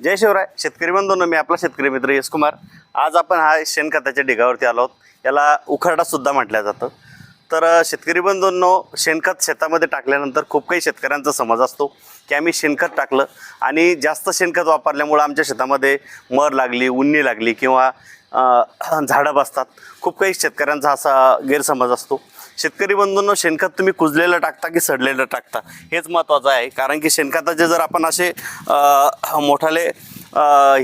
जय शिवराय. शेतकरी बंधूंनो मी आपला शेतकरी मित्र यश कुमार आज आपण हा शेणखताच्या ढिगावरती आलो आहोत. याला उखरडासुद्धा म्हटलं जातं. तर शेतकरी बंधूंनो शेणखत शेतामध्ये टाकल्यानंतर खूप काही शेतकऱ्यांचा समज असतो की आम्ही शेणखत टाकलं आणि जास्त शेणखत वापरल्यामुळं आमच्या शेतामध्ये मर लागली उन्नी लागली किंवा झाडं बसतात. खूप काही शेतकऱ्यांचा असा गैरसमज असतो. शेतकरी बंधूंनो शेणखत तुम्ही कुजलेलं टाकता की सडलेलं टाकता? हेच महत्त्वाचं आहे. कारण की शेणखताचे जर आपण असे मोठाले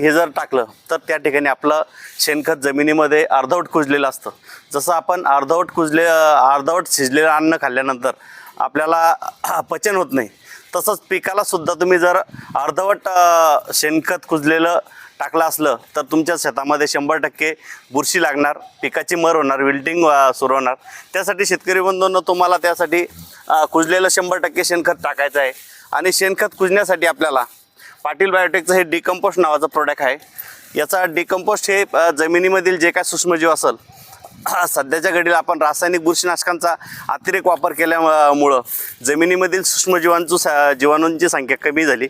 हे जर टाकलं तर त्या ठिकाणी आपलं शेणखत जमिनीमध्ये अर्धवट कुजलेलं असतं. जसं आपण अर्धवट कुजले अर्धवट शिजलेलं अन्न खाल्ल्यानंतर आपल्याला पचन होत नाही. तसंच पिकाला सुद्धा तुम्ही जर अर्धवट शेणखत कुजलेलं टाकलं असलं तर तुमच्या शेतामध्ये शंभर टक्के बुरशी लागणार पिकाची मर होणार विल्टिंग सुरू होणार. त्यासाठी शेतकरी बंधूंना तुम्हाला त्यासाठी कुजलेलं शंभर टक्के शेणखत टाकायचं आहे. आणि शेणखत कुजण्यासाठी आपल्याला पाटील बायोटेकचं हे डिकम्पोस्ट नावाचं प्रोडक्ट आहे. याचा डिकम्पोस्ट हे जमिनीमधील जे काय सूक्ष्मजीव असेल सध्याच्या घडीला आपण रासायनिक बुरशीनाशकांचा अतिरेक वापर केल्यामुळं जमिनीमधील सूक्ष्मजीवांचू सा जीवाणूंची संख्या कमी झाली.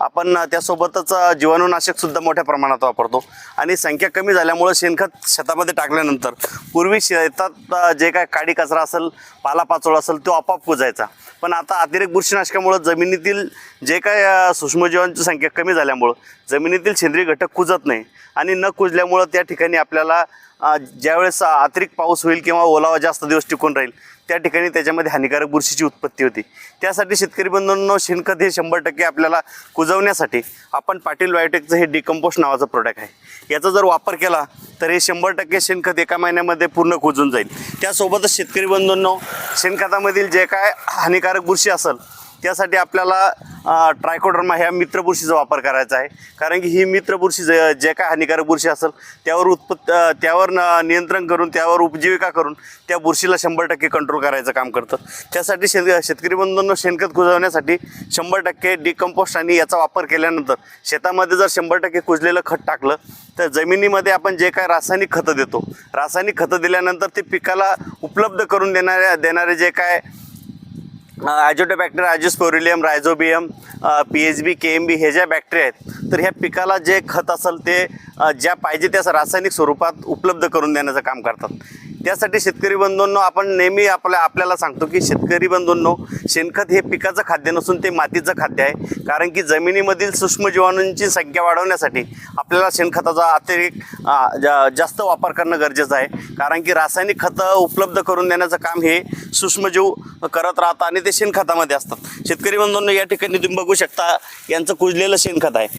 आपण त्यासोबतच जीवाणूनाशकसुद्धा मोठ्या प्रमाणात वापरतो. आणि संख्या कमी झाल्यामुळं शेणखत शेतामध्ये टाकल्यानंतर पूर्वी शेतात जे काय काडी कचरा असेल पालापाचोळा असेल तो आपोआप कुजायचा. पण आता अतिरेक बुरशीनाशकामुळं जमिनीतील जे काय सूक्ष्मजीवांची संख्या कमी झाल्यामुळं जमिनीतील सेंद्रिय घटक कुजत नाही आणि न कुजल्यामुळं त्या ठिकाणी आपल्याला ज्यावेळेस अतिरिक्त पाऊस होईल किंवा ओलावा जास्त दिवस टिकून राहील त्या ठिकाणी त्याच्यामध्ये हानिकारक बुरशीची उत्पत्ती होती. त्यासाठी शेतकरी बंधूंनो शेणखत हे शंभर टक्के आपल्याला कुजवण्यासाठी आपण पाटील बायोटेकचं हे डिकम्पोस्ट नावाचं प्रोडक्ट आहे. याचा जर वापर केला तर हे शंभर टक्के शेणखत एका महिन्यामध्ये पूर्ण कुजून जाईल. त्यासोबतच शेतकरी बंधूंनो शेणखतामधील जे काय हानिकारक बुरशी असेल त्यासाठी आपल्याला ट्रायकोडर्मा ह्या मित्र बुरशीचा वापर करायचा आहे. कारण की ही मित्र बुरशी जे जे काय हानिकारक बुरशी असेल त्यावर उत्पत्त त्यावर न- नियंत्रण करून त्यावर उपजीविका करून त्या बुरशीला शंभर टक्के कंट्रोल करायचं काम करतं. त्यासाठी शेत शेतकरी बंधूंना शेणखत कुजवण्यासाठी शंभर टक्के डिकम्पोस्ट आणि याचा वापर केल्यानंतर शेतामध्ये जर शंभर टक्के कुजलेलं खत टाकलं तर जमिनीमध्ये आपण जे काय रासायनिक खतं देतो रासायनिक खतं दिल्यानंतर ते पिकाला उपलब्ध करून देणाऱ्या देणारे जे काय azotobacter azospirillum rhizobium P H B K M B हे ज्या बॅक्टेरिया आहेत तर ह्या पिकाला जे खत असेल ते ज्या पाहिजे त्या रासायनिक स्वरूपात उपलब्ध करून देण्याचं काम करतात. त्यासाठी शेतकरी बंधूंनो आपण नेहमी आपल्या आपल्याला सांगतो की शेतकरी बंधूंनो शेणखत हे पिकाचं खाद्य नसून ते मातीचं खाद्य आहे. कारण की जमिनीमधील सूक्ष्मजीवाणूंची संख्या वाढवण्यासाठी आपल्याला शेणखताचा अतिरिक्त जा- जास्त वापर करणं गरजेचं आहे. कारण की रासायनिक खतं उपलब्ध करून देण्याचं काम हे सूक्ष्मजीव करत राहतात आणि ते शेणखतामध्ये असतात. शेतकरी बंधूंनो या ठिकाणी तुम्ही बघू शकता यांचं कुजलेलं शेणखत आहे.